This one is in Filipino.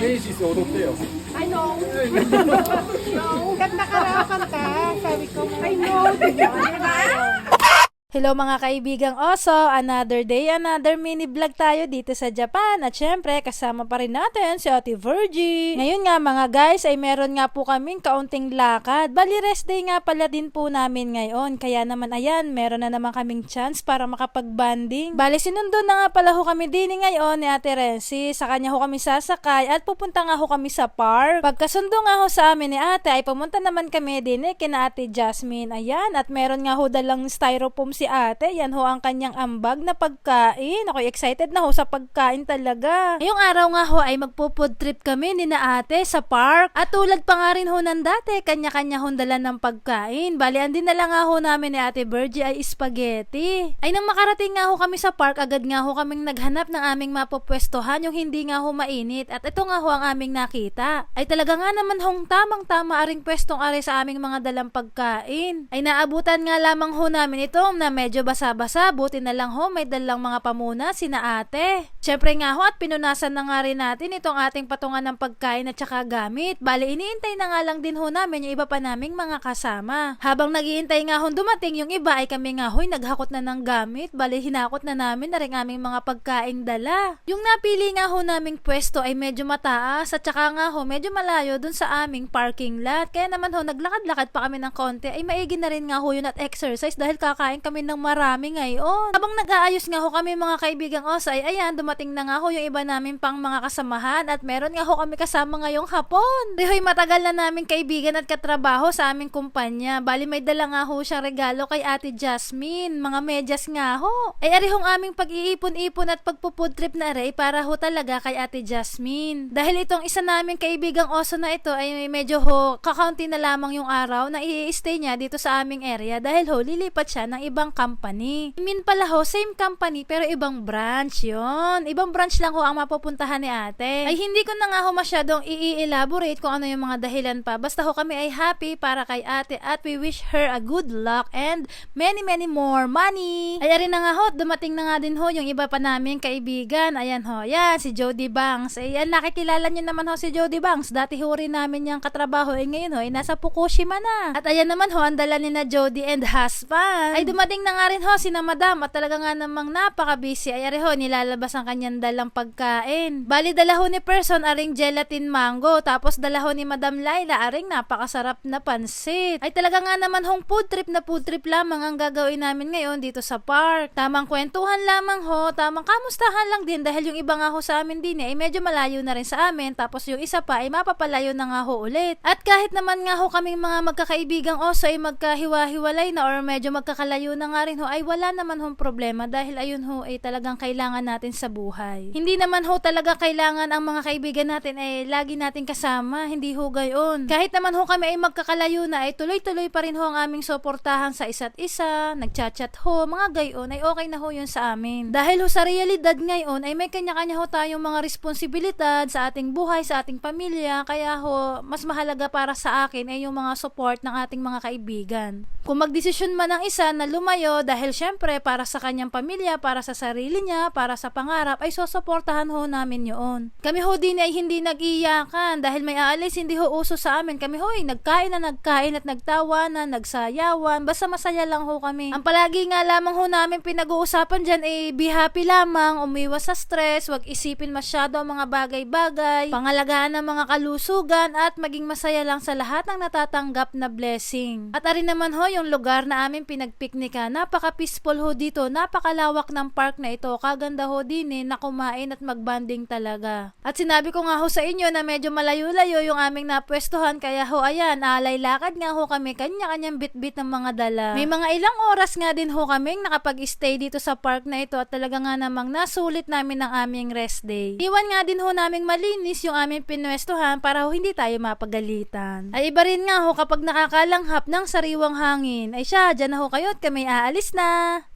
Daisies, odot tayo. I know. no. Ganda karapan ka. Sabi ko, I know. Diba? Hello mga kaibigang oso, another day, another mini vlog tayo dito sa Japan at syempre kasama pa rin natin si Ate Virgie. Ngayon nga mga guys ay meron nga po kaming kaunting lakad. Bali rest day nga pala din po namin ngayon kaya naman ayan meron na naman kaming chance para makapag-banding. Bali sinundo na nga pala ho kami din ngayon ni Ate Renzi. Sa kanya ho kami sasakay at pupunta nga ho kami sa park. Pagkasundo nga ho sa amin ni ate ay pumunta naman kami din eh kina Ate Jasmine. Ayan at meron nga ho dalang styrofoam si ate. Yan ho ang kanyang ambag na pagkain. Ako excited na ho sa pagkain talaga. Ngayong araw nga ho ay magpo-food trip kami ni na ate sa park. At tulad pa nga rin ho ng dati, kanya-kanya ho dala ng pagkain. Bali, ang dinala nga ho namin ni ate Virgie ay spaghetti. Ay nang makarating nga ho kami sa park, agad nga ho kaming naghanap ng aming mapopwestohan yung hindi nga ho mainit. At ito nga ho ang aming nakita. Ay talaga nga naman hong tamang-tama aring pwestong are sa aming mga dalang pagkain. Ay naabutan nga lamang ho namin ito na medyo basa-basa. Buti na lang ho may dalang mga pamuna sina ate. Siyempre nga ho at pinunasan na nga rin natin itong ating patungan ng pagkain at saka gamit. Bali iniintay na nga lang din ho namin yung iba pa naming mga kasama. Habang nagiintay nga ho dumating yung iba ay kami nga ho'y naghakot na ng gamit. Bali hinakot na namin na rin aming mga pagkain dala. Yung napili nga ho naming pwesto ay medyo mataas at saka nga ho medyo malayo dun sa aming parking lot. Kaya naman ho naglakad-lakad pa kami ng konti ay maigi na rin nga ho yun at exercise dahil kakain kami ng marami ngayon. Habang nag-aayos nga ho kami mga kaibigang osay, ayan dumating na nga ho yung iba namin pang mga kasamahan at meron nga ho kami kasama ngayong hapon. Dihoy matagal na namin kaibigan at katrabaho sa aming kumpanya. Bali may dala nga ho siyang regalo kay Ate Jasmine. Mga medyas nga ho. Ay ari hong aming pag-iipon-ipon at pagpupud trip na rin para ho talaga kay Ate Jasmine. Dahil itong isa naming kaibigang oso na ito ay medyo ho kakaunti na lamang yung araw na i-stay niya dito sa aming area dahil ho lilipat siya ng ibang company. I mean pala ho, same company pero ibang branch yon. Ibang branch lang ho ang mapupuntahan ni ate. Ay hindi ko na nga ho masyadong i-elaborate kung ano yung mga dahilan pa. Basta ho kami ay happy para kay ate at we wish her a good luck and many many more money. Ay ari na nga ho, dumating na nga din ho yung iba pa namin kaibigan. Ayan ho, yan si Jody Banks. Ayan, nakikilala niyo naman ho si Jody Banks. Dati ho rin namin yung katrabaho. Eh ngayon ho, ay nasa Fukushima na. At ayan naman ho, ang dala ni na Jody and husband. Ay dumating na nga rin ho si na madam at talaga nga namang napaka-busy. Ay ari ho, nilalabas ang kanyang dalang pagkain. Bali dala ho ni person aring gelatin mango. Tapos dala ho ni Madam Laila aring napakasarap na pansit. Ay talaga nga naman hong food trip na food trip lamang ang gagawin namin ngayon dito sa park. Tamang kwentuhan lamang ho, tamang kamustahan lang din dahil yung iba nga ho sa amin din eh, ay medyo malayo na rin sa amin. Tapos yung isa pa ay mapapalayo na nga ho ulit. At kahit naman nga ho kaming mga magkakaibigang oso ay magkahiwa-hiwalay na or medyo magkakalayo na nga rin ho ay wala naman hong problema dahil ayun ho ay talagang kailangan natin sa buhay. Hindi naman ho talaga kailangan ang mga kaibigan natin ay lagi natin kasama, hindi ho gayon. Kahit naman ho kami ay magkakalayo na ay tuloy-tuloy pa rin ho ang aming suportahan sa isa't isa, nagchat-chat ho, mga gayon ay okay na ho yun sa amin. Dahil ho sa realidad ngayon ay may kanya-kanya ho tayong mga responsibilidad sa ating buhay, sa ating pamilya, kaya ho mas mahalaga para sa akin ay yung mga support ng ating mga kaibigan. Kung magdesisyon man ang isa na lumayo dahil syempre para sa kanyang pamilya, para sa sarili niya, para sa pangarap, ay susuportahan ho namin yun. Kami ho din ay hindi nag-iyakan dahil may aalis, hindi ho uso sa amin. Kami ho ay nagkain na nagkain at nagtawanan, nagsayawan, basta masaya lang ho kami. Ang palagi nga lamang ho namin pinag-uusapan dyan ay be happy lamang, umiwas sa stress, wag isipin masyado ang mga bagay-bagay, pangalagaan ng mga kalusugan at maging masaya lang sa lahat ng natatanggap na blessing. At ari naman ho yung lugar na aming pinagpiknika, napaka-peaceful ho dito, napakalawak ng park na ito, kaganda ho din eh, na kumain at magbanding talaga. At sinabi ko nga ho sa inyo na medyo malayo-layo yung aming napwestuhan, kaya ho ayan, alay lakad nga ho kami, kanya-kanyang bit-bit ng mga dala. May mga ilang oras nga din ho kaming nakapag-stay dito sa park na ito at talaga nga namang nasulit namin ang aming rest day. Iwan nga din ho naming malinis yung aming pinwestuhan para ho hindi tayo mapagalitan. Ay iba rin nga ho kapag nakakalanghap ng sariwang hangin. Ay siya, dyan na ho kayo at kami aalis na.